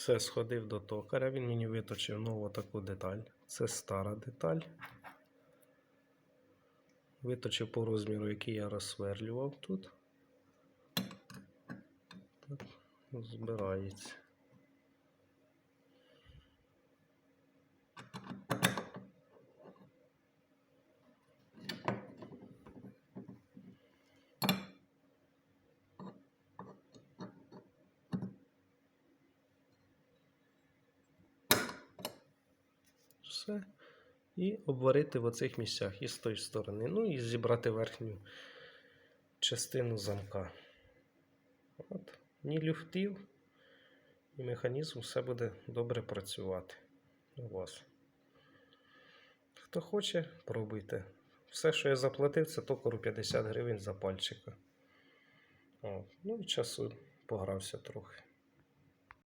Все, сходив до токаря, він мені виточив нову таку деталь. Це стара деталь. Виточив по розміру, який я розсверлював тут. Збирається. Все. І обварити в оцих місцях і з тої сторони. Ну і зібрати верхню частину замка. От. Ні люфтів, і механізм все буде добре працювати у вас. Хто хоче, пробуйте. Все, що я заплатив, це токару 50 гривень за пальчика. О, ну і часу погрався трохи.